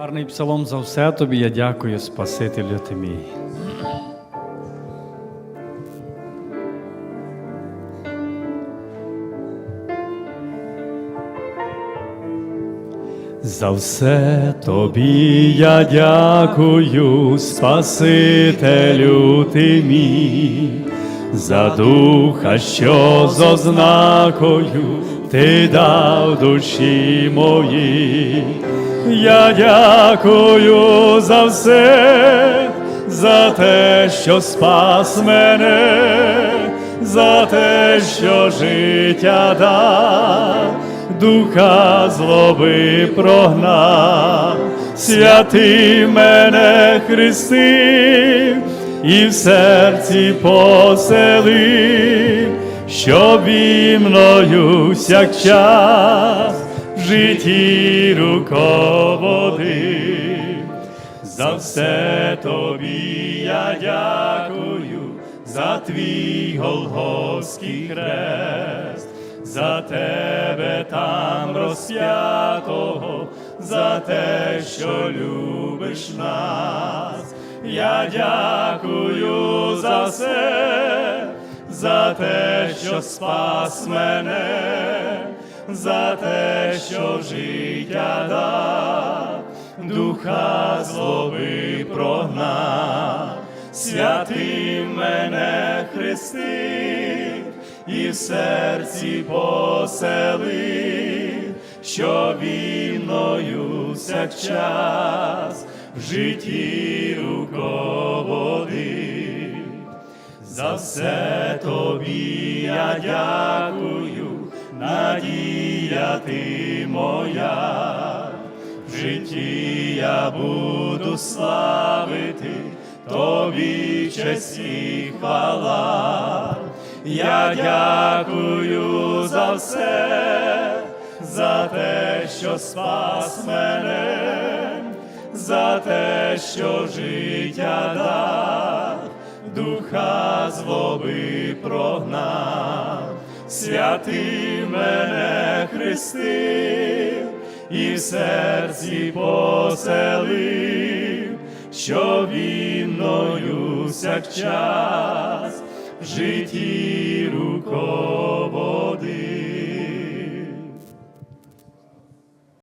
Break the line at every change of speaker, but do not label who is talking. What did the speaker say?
Гарний псалом за все тобі я дякую, Спасителю ти мій. За все тобі я дякую, Спасителю ти мій, за духа, що з ознакою ти дав душі моїй. Я дякую за все, за те, що спас мене, за те, що життя дав. Духа злоби прогнав, святий мене хрестив і в серці поселив, щоб і мною всякчас в житті руководив. За все тобі я дякую, за твій Голгофський хрест, за тебе там розп'ятого, за те, що любиш нас. Я дякую за все, за те, що спас мене, за те, що життя дав духа злоби прогнав, святий мене хрестив і в серці поселив, що віною всякчас в житті руководив. За все тобі я дякую, надія ти моя, в житті я буду славити, тобі честь і хвала. Я дякую за все, за те, що спас мене, за те, що життя дав, духа злоби прогнав, святий мене хрестив і в серці поселив, що вінною всякчас в житті руководив.